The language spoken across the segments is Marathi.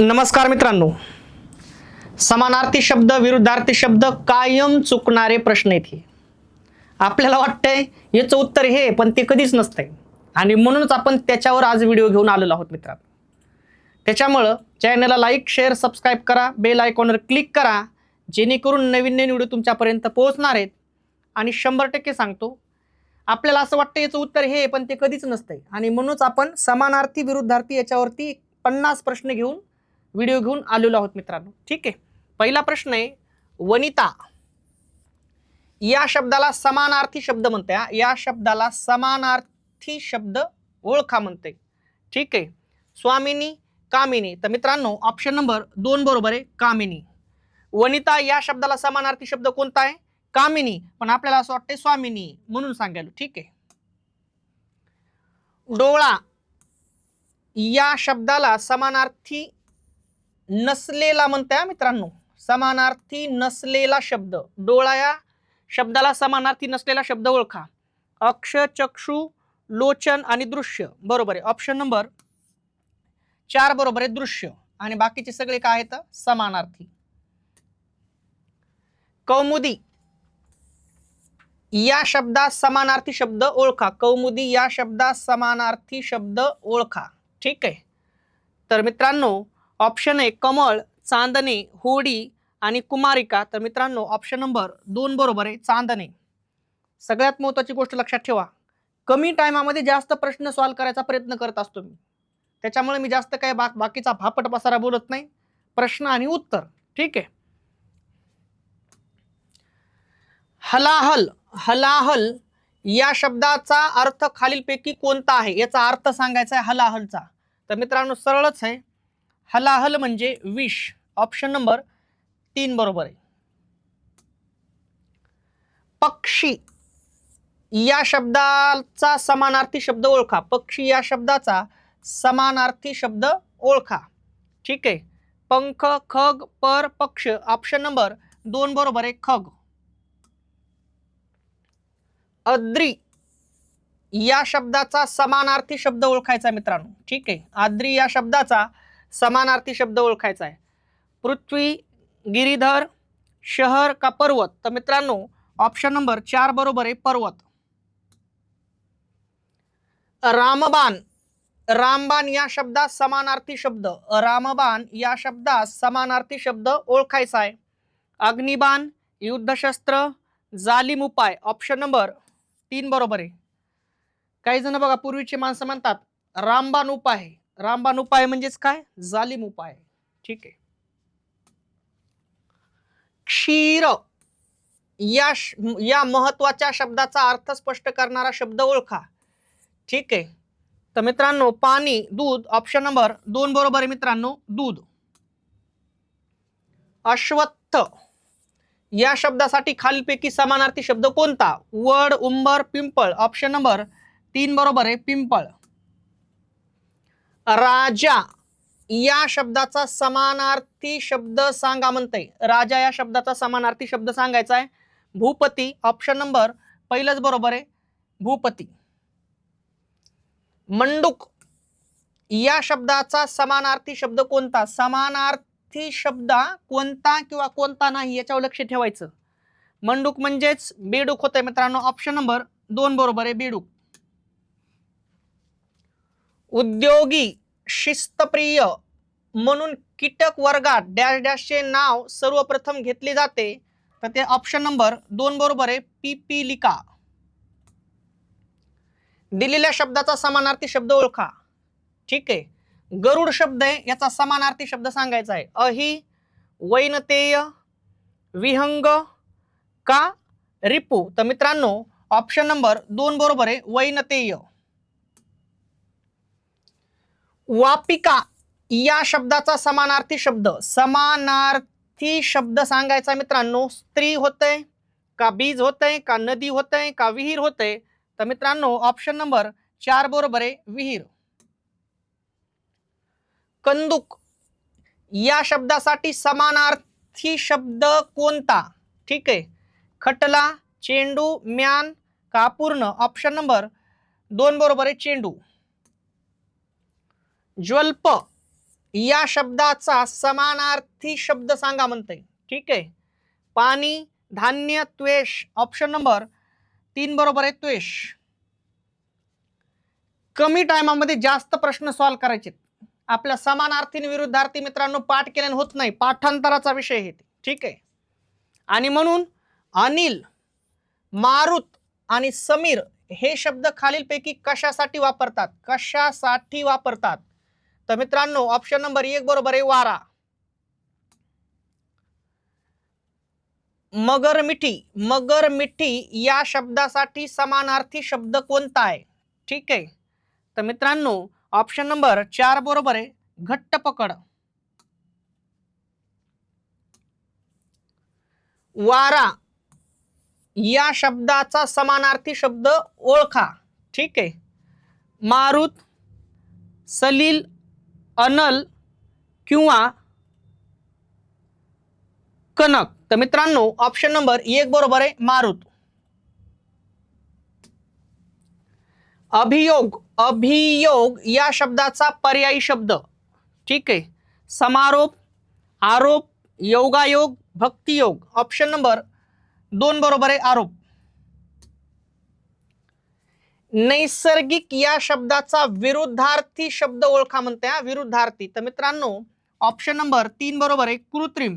नमस्कार मित्रांनो. समानार्थी शब्द विरुद्धार्थी शब्द कायम चुकणारे प्रश्न येथे आपल्याला वाटतंय याचं उत्तर हे पण ते कधीच नसतंय. आणि म्हणूनच आपण त्याच्यावर आज व्हिडिओ घेऊन आलेलो आहोत मित्रांनो. त्याच्यामुळं चॅनलला लाईक शेअर सबस्क्राईब करा बेल आयकॉनवर क्लिक करा जेणेकरून नवीन नवीन व्हिडिओ तुमच्यापर्यंत पोहोचणार आहेत. आणि शंभर टक्के सांगतो आपल्याला असं वाटतं याचं उत्तर हे पण ते कधीच नसतंय. आणि म्हणूनच आपण समानार्थी विरुद्धार्थी याच्यावरती पन्नास प्रश्न घेऊन व्हिडिओ घेऊन आलेलो आहोत मित्रांनो. ठीक आहे? पहिला प्रश्न आहे वनिता. या शब्दाला समानार्थी शब्द म्हणते हा. या शब्दाला समानार्थी शब्द ओळखा म्हणते. ठीक आहे? स्वामिनी कामिनी. तर मित्रांनो ऑप्शन नंबर दोन बरोबर आहे कामिनी. वनिता या शब्दाला समानार्थी शब्द कोणता आहे? कामिनी. पण आपल्याला असं वाटतंय स्वामिनी म्हणून सांगायला. ठीक आहे? डोळा. या शब्दाला समानार्थी नसलेला म्हणताय मित्रांनो. समानार्थी नसलेला शब्द. डोळा या शब्दाला समानार्थी नसलेला शब्द ओळखा. अक्ष चक्षु लोचन आणि दृश्य. बरोबर आहे. ऑप्शन नंबर चार बरोबर आहे दृश्य. आणि बाकीचे सगळे काय आहेत? समानार्थी. कौमुदी. या शब्दात समानार्थी शब्द ओळखा. कौमुदी या शब्दात समानार्थी शब्द ओळखा. ठीक आहे. तर मित्रांनो ऑप्शन आहे कमळ चांदणे होडी आणि कुमारिका. तर मित्रांनो ऑप्शन नंबर दोन बरोबर आहे चांदणे. सगळ्यात महत्त्वाची गोष्ट लक्षात ठेवा. कमी टायमामध्ये जास्त प्रश्न सॉल्व्ह करायचा प्रयत्न करत असतो मी. त्याच्यामुळे मी जास्त काय बा बाकीचा भापट पसारा बोलत नाही. प्रश्न आणि उत्तर. ठीक आहे? हलाहल हलाहल या शब्दाचा अर्थ खालीलपैकी कोणता आहे? याचा अर्थ सांगायचा आहे हलाहलचा. तर मित्रांनो सरळच आहे. हलाहल म्हणजे विष. ऑप्शन नंबर तीन बरोबर आहे. पक्षी. या शब्दाचा समानार्थी शब्द ओळखा. पक्षी या शब्दाचा समानार्थी शब्द ओळखा. ठीक आहे? पंख खग पर पक्ष. ऑप्शन नंबर दोन बरोबर आहे. खग. अद्री. या शब्दाचा समानार्थी शब्द ओळखायचा मित्रांनो. ठीक आहे? आद्री या शब्दाचा समानार्थी शब्द ओळखायचा आहे. पृथ्वी गिरीधर शहर का पर्वत? तर मित्रांनो ऑप्शन नंबर चार बरोबर आहे पर्वत. रामबाण रामबाण या शब्दात समानार्थी शब्द. रामबाण या शब्दात समानार्थी शब्द ओळखायचा आहे. अग्निबाण युद्धशस्त्र जालिम उपाय. ऑप्शन नंबर तीन बरोबर आहे. काही जण बघा पूर्वीची माणसं म्हणतात रामबाण उपाय रामबाण उपाय म्हणजेच काय? जालिम उपाय. ठीक आहे. क्षीर. या या महत्त्वाच्या शब्दाचा अर्थ स्पष्ट करणारा शब्द ओळखा. ठीक आहे. तर मित्रांनो पाणी दूध ऑप्शन नंबर दोन बरोबर आहे मित्रांनो दूध. अश्वत्थ. या शब्दासाठी खालीलपैकी समानार्थी शब्द कोणता? वड उंबर पिंपळ. ऑप्शन नंबर तीन बरोबर आहे पिंपळ. राजा या शब्दाचा समानार्थी शब्द सांगा म्हणते राजा या शब्दाचा समानार्थी शब्द सांगायचा आहे. भूपती ऑप्शन नंबर पहिलंच बरोबर आहे. भूपती. मंडूक या शब्दाचा समानार्थी शब्द कोणता? समानार्थी शब्द कोणता किंवा कोणता नाही याच्यावर लक्ष ठेवायचं. मंडूक म्हणजेच बेडूक होतंय मित्रांनो. ऑप्शन नंबर दोन बरोबर आहे बेडूक. उद्योगी शिस्तप्रिय म्हणून कीटक वर्गात डॅश डॅशचे नाव सर्वप्रथम घेतले जाते. तर ते ऑप्शन नंबर दोन बरोबर आहे पिपिलिका दिलेल्या शब्दाचा समानार्थी शब्द ओळखा. ठीक आहे. गरुड शब्द आहे याचा समानार्थी शब्द सांगायचा आहे. अहि वैनतेय विहंग का रिपू. तर मित्रांनो ऑप्शन नंबर दोन बरोबर आहे वैनतेय. वापिका या शब्दाचा समानार्थी शब्द. समानार्थी शब्द सांगायचा मित्रांनो स्त्री होते का बीज होते का नदी होते का विहीर होते? तर मित्रांनो ऑप्शन नंबर चार बरोबर आहे विहीर. कंदुक या शब्दासाठी समानार्थी शब्द कोणता? ठीक आहे. खटला चेंडू म्यान का पूर्ण ऑप्शन नंबर दोन बरोबर आहे चेंडू. ज्वल्प. या शब्दाचा समानार्थी शब्द सांगा म्हणते ठीक आहे? पाणी धान्य त्वेष. ऑप्शन नंबर तीन बरोबर आहे त्वेष. कमी टायमामध्ये जास्त प्रश्न सॉल्व्ह करायचे आपल्या समानार्थी विरुद्धार्थी मित्रांनो पाठ केल्याने होत नाही. पाठांतराचा विषय आहे ठीक आहे? आणि म्हणून अनिल मारुत आणि समीर हे शब्द खालीलपैकी कशासाठी वापरतात? कशासाठी वापरतात? तर मित्रांनो ऑप्शन नंबर एक बरोबर आहे वारा. मगर मिठी मगर मिठी या शब्दासाठी समानार्थी शब्द कोणता आहे? ठीक आहे. तर मित्रांनो ऑप्शन नंबर चार बरोबर आहे. घट्ट पकड. वारा या शब्दाचा समानार्थी शब्द ओळखा. ठीक आहे. मारुत सलील अनल किंवा कनक. तर मित्रांनो ऑप्शन नंबर एक बरोबर आहे मारुत. अभियोग अभियोग या शब्दाचा पर्यायी शब्द. ठीक आहे? समारोप आरोप योगायोग भक्तियोग. ऑप्शन नंबर दोन बरोबर आहे आरोप. नैसर्गिक या शब्दाचा विरुद्धार्थी शब्द ओळखा म्हणते हा विरुद्धार्थी. तर मित्रांनो ऑप्शन नंबर तीन बरोबर आहे कृत्रिम.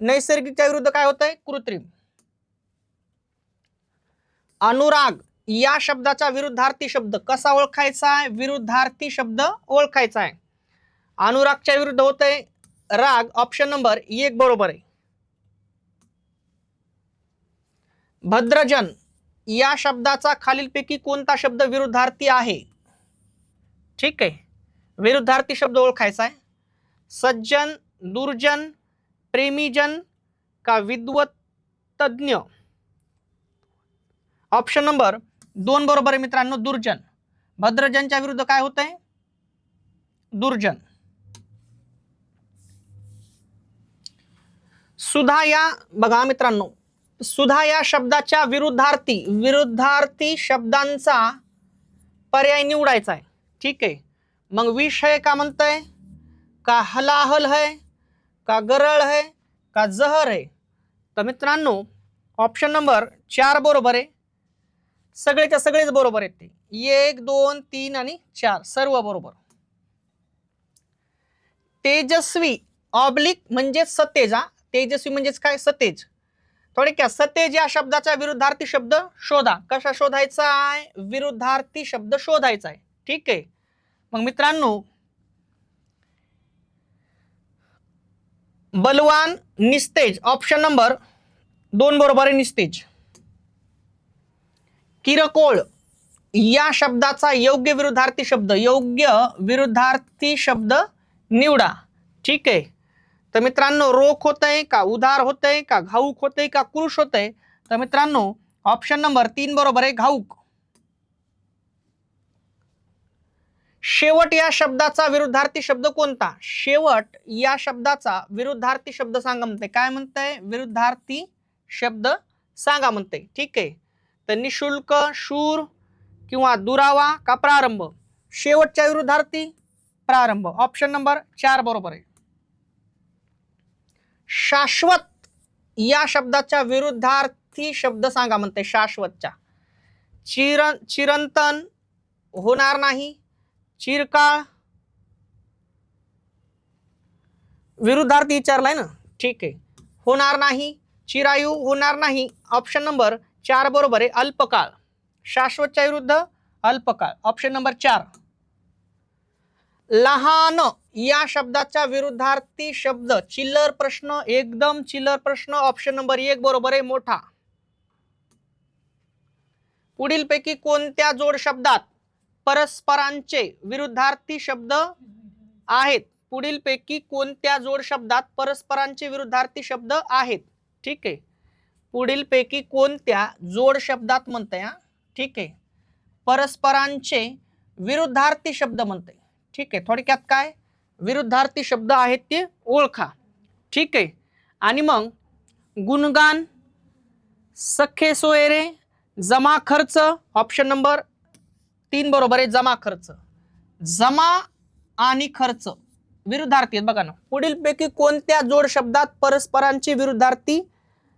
नैसर्गिकच्या विरुद्ध काय होत आहे कृत्रिम. अनुराग या शब्दाचा विरुद्धार्थी शब्द कसा ओळखायचा आहे? विरुद्धार्थी शब्द ओळखायचा आहे. अनुरागच्या विरुद्ध होत आहे राग ऑप्शन नंबर एक बरोबर आहे. भद्रजन या शब्दाचा खालीलपैकी कोणता शब्द विरुद्धार्थी आहे? ठीक आहे. विरुद्धार्थी शब्द ओळखायचा आहे. सज्जन दुर्जन प्रेमीजन का विद्वत तज्ञ? ऑप्शन नंबर दोन बरोबर आहे मित्रांनो दुर्जन. भद्रजनच्या विरुद्ध काय होत आहे दुर्जन. सुधा या बघा मित्रांनो सुधा या शब्दाच्या विरुद्धार्थी विरुद्धार्थी शब्दांचा पर्याय निवडायचा आहे. ठीक आहे. मग विष का म्हणतंय? का हलाहल है? का गरळ है? का जहर आहे तर मित्रांनो ऑप्शन नंबर चार बरोबर आहे. सगळेच्या सगळेच बरोबर आहेत ते. एक दोन तीन आणि चार सर्व बरोबर. तेजस्वी ऑब्लिक म्हणजेच सतेज हा. तेजस्वी म्हणजेच काय? सतेज थोडक्यात सतेज या शब्दाचा विरुद्धार्थी शब्द शोधा. कसा शोधायचा आहे? विरुद्धार्थी शब्द शोधायचा आहे. ठीक आहे? मग मित्रांनो बलवान निस्तेज ऑप्शन नंबर दोन बरोबर आहे निस्तेज. किरकोळ या शब्दाचा योग्य विरुद्धार्थी शब्द योग्य विरुद्धार्थी शब्द निवडा. ठीक आहे? तर मित्रांनो रोख होत आहे का उधार होत आहे का घाऊक होत आहे का कृष होत आहे तर मित्रांनो ऑप्शन नंबर तीन बरोबर आहे घाऊक. शेवट या शब्दाचा विरुद्धार्थी शब्द कोणता? शेवट या शब्दाचा विरुद्धार्थी शब्द सांगा म्हणते. काय म्हणतंय विरुद्धार्थी शब्द सांगा म्हणते. ठीक आहे? तर निशुल्क शूर किंवा दुरावा का प्रारंभ? शेवटच्या विरुद्धार्थी प्रारंभ. ऑप्शन नंबर चार बरोबर आहे. शाश्वत. या शब्दाच्या विरुद्धार्थी शब्द सांगा म्हणते शाश्वतच्या. चिर चिरंतन होणार नाही. चिरकाळ. विरुद्धार्थी विचारलाय ना? ठीक आहे. होणार नाही. चिरायू होणार नाही. ऑप्शन नंबर चार बरोबर आहे अल्पकाळ. शाश्वतच्या विरुद्ध अल्पकाळ. ऑप्शन नंबर चार. लहान या शब्दाच्या विरुद्धार्थी शब्द चिल्लर प्रश्न एकदम चिल्लर प्रश्न ऑप्शन नंबर एक बरोबर आहे मोठा. पुढीलपैकी कोणत्या जोड शब्दात परस्परांचे विरुद्धार्थी शब्द आहेत? पुढीलपैकी कोणत्या जोड शब्दात परस्परांचे विरुद्धार्थी शब्द आहेत? ठीक आहे. पुढीलपैकी कोणत्या जोड शब्दात म्हणते ठीक आहे. परस्परांचे विरुद्धार्थी शब्द म्हणते ठीक आहे थोडक्यात काय? विरुद्धार्थी शब्द आहेत ते ओळखा. ठीक आहे. आणि मग गुणगान सखे सोयरे जमा खर्च ऑप्शन नंबर तीन बरोबर आहे जमा खर्च. जमा आणि खर्च विरुद्धार्थी आहेत बघा ना. पुढीलपैकी कोणत्या जोड शब्दात परस्परांचे विरुद्धार्थी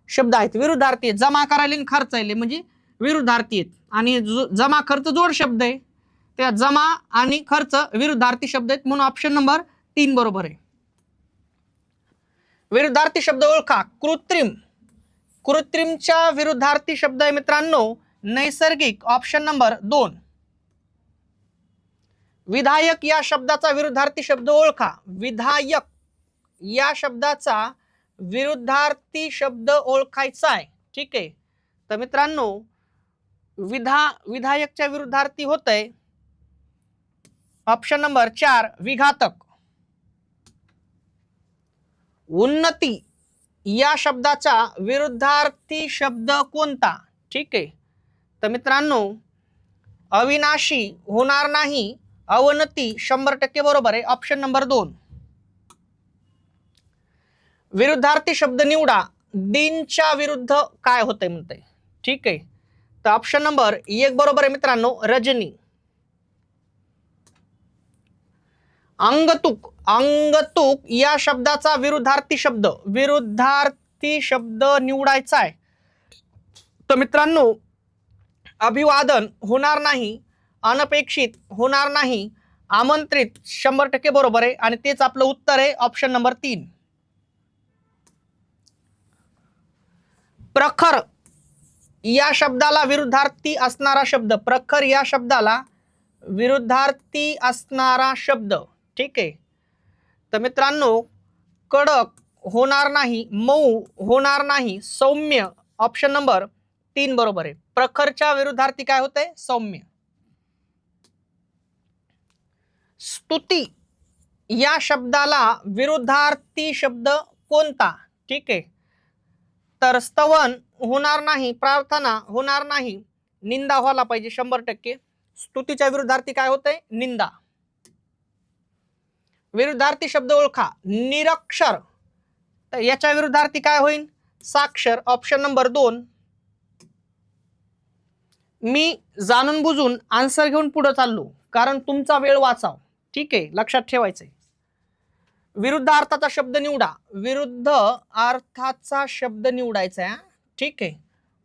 शब्द आहेत? विरुद्धार्थी आहेत. जमा करायला खर्च आहे म्हणजे विरुद्धार्थी आहेत. आणि जमा खर्च जोड शब्द आहे. त्या जमा आणि खर्च विरुद्धार्थी शब्द आहेत म्हणून ऑप्शन नंबर तीन बरोबर आहे. विरुद्धार्थी शब्द ओळखा. कृत्रिम. कृत्रिमच्या विरुद्धार्थी शब्द आहे मित्रांनो. नैसर्गिक. ऑप्शन नंबर दोन. विधायक या शब्दाचा विरुद्धार्थी शब्द ओळखा. विधायक या शब्दाचा विरुद्धार्थी शब्द ओळखायचा आहे. ठीक आहे. तर मित्रांनो विधा विधायकच्या विरुद्धार्थी होत आहे ऑप्शन नंबर चार विघातक. उन्नती या शब्दाचा विरुद्धार्थी शब्द कोणता? ठीक आहे. तर मित्रांनो अविनाशी होणार नाही अवनती शंभर टक्के बरोबर आहे ऑप्शन नंबर दोन. विरुद्धार्थी शब्द निवडा दिनच्या विरुद्ध काय होतंय म्हणते ठीक आहे. तर ऑप्शन नंबर एक बरोबर आहे मित्रांनो रजनी. अंगतुक अंगतुक या शब्दाचा विरुद्धार्थी शब्द विरुद्धार्थी शब्द निवडायचा आहे. तर मित्रांनो अभिवादन होणार नाही अनपेक्षित होणार नाही आमंत्रित शंभर टक्के बरोबर आहे आणि तेच आपलं उत्तर आहे ऑप्शन नंबर तीन. प्रखर या शब्दाला विरुद्धार्थी असणारा शब्द प्रखर या शब्दाला विरुद्धार्थी असणारा शब्द. ठीक आहे. तर मित्रांनो कडक होणार नाही मऊ होणार नाही सौम्य ऑप्शन नंबर तीन बरोबर आहे. प्रखरच्या विरुद्धार्थी काय होतंय? सौम्य. स्तुती. या शब्दाला विरुद्धार्थी शब्द कोणता? ठीक आहे. तर स्तवन होणार नाही प्रार्थना होणार नाही निंदा व्हायला पाहिजे शंभर टक्के. स्तुतीच्या विरुद्धार्थी काय होतंय? निंदा. विरुद्धार्थी शब्द ओळखा. निरक्षर. तर याच्या विरुद्धार्थी काय होईल साक्षर ऑप्शन नंबर दोन. मी जाणून बुजून आन्सर घेऊन पुढे चाललो. कारण तुमचा वेळ वाचाव. ठीक आहे? लक्षात ठेवायचंय. विरुद्ध अर्थाचा शब्द निवडा. विरुद्ध अर्थाचा शब्द निवडायचा आहे ठीक आहे?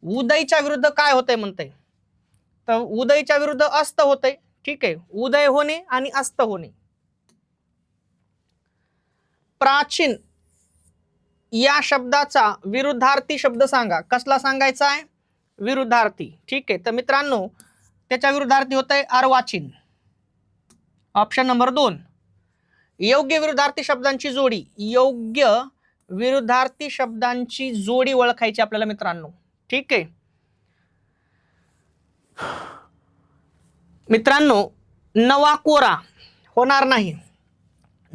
उदयच्या विरुद्ध काय होतंय म्हणते तर उदयच्या विरुद्ध अस्त होतंय. ठीक आहे? उदय होणे आणि अस्त होणे. प्राचीन या शब्दाचा विरुद्धार्थी शब्द सांगा. कसला सांगायचा आहे? विरुद्धार्थी. ठीक आहे. तर मित्रांनो त्याच्या विरुद्धार्थी होत आहे अर्वाचीन. ऑप्शन नंबर दोन. योग्य विरुद्धार्थी शब्दांची जोडी. योग्य विरुद्धार्थी शब्दांची जोडी ओळखायची आपल्याला मित्रांनो. ठीक आहे. मित्रांनो नवा कोरा होणार नाही.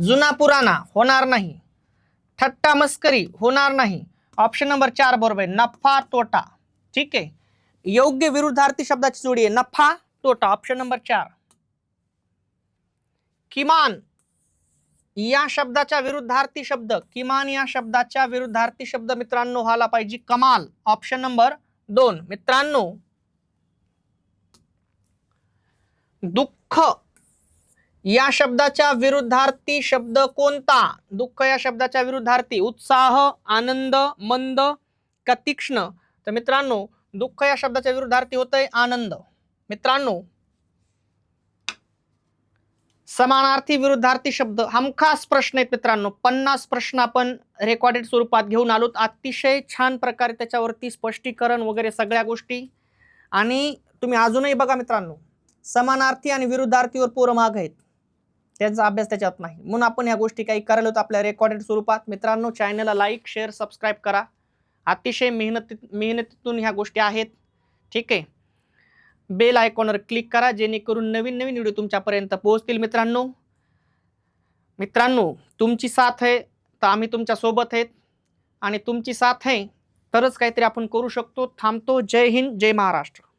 जुना पुराणा होणार नाही. ठट्टा मस्करी होणार नाही. ऑप्शन नंबर चार बरोबर आहे. नफा तोटा. ठीक आहे? योग्य विरुद्धार्थी शब्दाची जोडी आहे. नफा तोटा. ऑप्शन नंबर चार. किमान या शब्दाच्या विरुद्धार्थी शब्द किमान या शब्दाच्या विरुद्धार्थी शब्द मित्रांनो व्हायला पाहिजे. कमाल. ऑप्शन नंबर दोन. मित्रांनो दुःख या शब्दाच्या विरुद्धार्थी शब्द कोणता? दुःख या शब्दाच्या विरुद्धार्थी. उत्साह आनंद मंद का तीक्ष्ण? तर मित्रांनो दुःख या शब्दाच्या विरुद्धार्थी होत आहे आनंद. मित्रांनो समानार्थी विरुद्धार्थी शब्द. हमखास प्रश्न आहेत मित्रांनो. पन्नास प्रश्न आपण रेकॉर्डेड स्वरूपात घेऊन आलोत. अतिशय छान प्रकारे त्याच्यावरती स्पष्टीकरण वगैरे सगळ्या गोष्टी. आणि तुम्ही अजूनही बघा मित्रांनो समानार्थी आणि विरुद्धार्थीवर पोरं माग आहेत. त्यांचा अभ्यास त्याच्यात नाही. म्हणून आपण ह्या गोष्टी काही करायला होतो आपल्या रेकॉर्डेड स्वरूपात. मित्रांनो चॅनलला लाईक शेअर सबस्क्राईब करा. अतिशय मेहनती मेहनतीतून ह्या गोष्टी आहेत. ठीक आहे? बेल आयकॉनवर क्लिक करा जेणेकरून नवीन नवीन व्हिडिओ तुमच्यापर्यंत पोहोचतील मित्रांनो. मित्रांनो तुमची साथ आहे तर आम्ही तुमच्यासोबत आहेत. आणि तुमची साथ आहे तरच काहीतरी आपण करू शकतो. थांबतो. जय हिंद जय महाराष्ट्र.